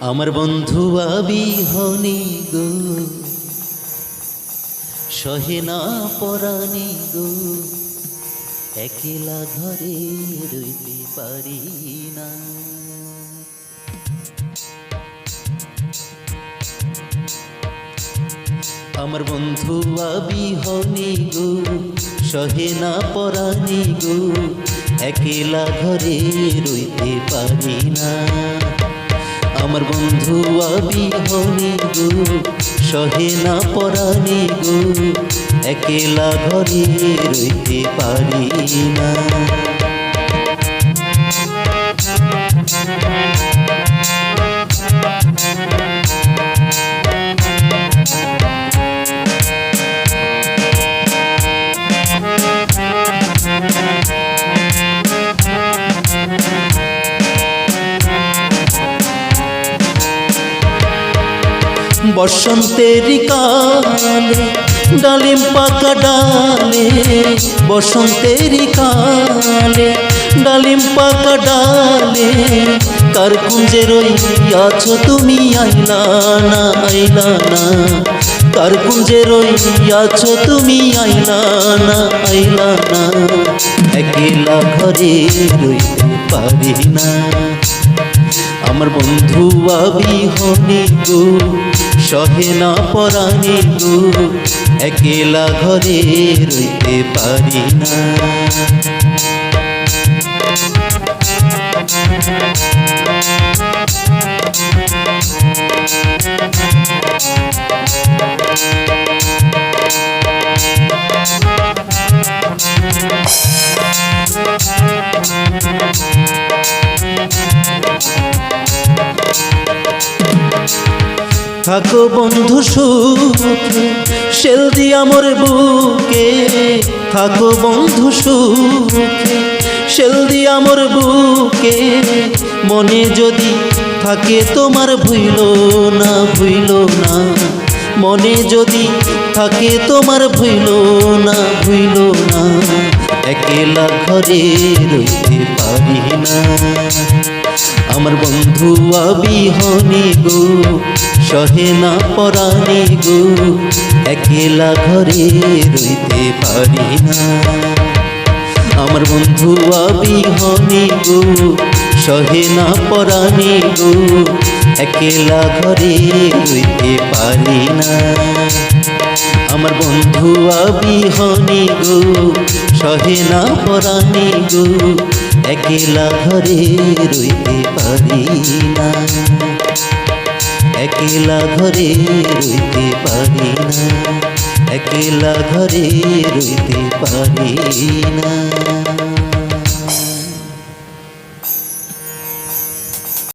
আমার বন্ধু আবিহনি গো, সহে না পরানি গো, একলা ঘরে রইতে পারি না। আমার বন্ধু আবিহনি গো, সহে না পরানি গো, একলা ঘরে রইতে পারি না। আমার বন্ধু আবিহনি গো সহে না পরানি গো একেলা ঘরে রইতে পারি না। বসন্তের কালে, ডালিম পাকা ডালে, বসন্তের কালে, ডালিম পাকা ডালে কার কুঞ্জে রই আছো তুমি আইলা না আইলা না। কার কুঞ্জে রই আছো তুমি আইলা না আইলা না। একলা ঘরে রইতে পারি না। আমার বন্ধু আবিহনি গো সহে না পরানি গো একেলা ঘরে রইতে পারি না। থাকো বন্ধু সুখে, শেল দিয়া মোর বুকে থাকো বন্ধু সুখে, শেল দিয়া মোর বুকে মনে যদি থাকে তোমার ভুইল না ভুইল না। মনে যদি থাকে তোমার ভুইল না ভুইল না। একেলা ঘরে রইতে আমার বন্ধু আবিহনি গো, সহে না পরানি গো, একলা ঘরে রইতে পারি না। আমার বন্ধু আবিহনি গো, সহে না পরানি গো, একলা ঘরে রইতে পারি না। আমার বন্ধু আবিহনি গো, সহে না পরানি গো একলা ঘরে রইতে পারি না। একলা ঘরে রইতে পারি না। একলা ঘরে রইতে পারি না।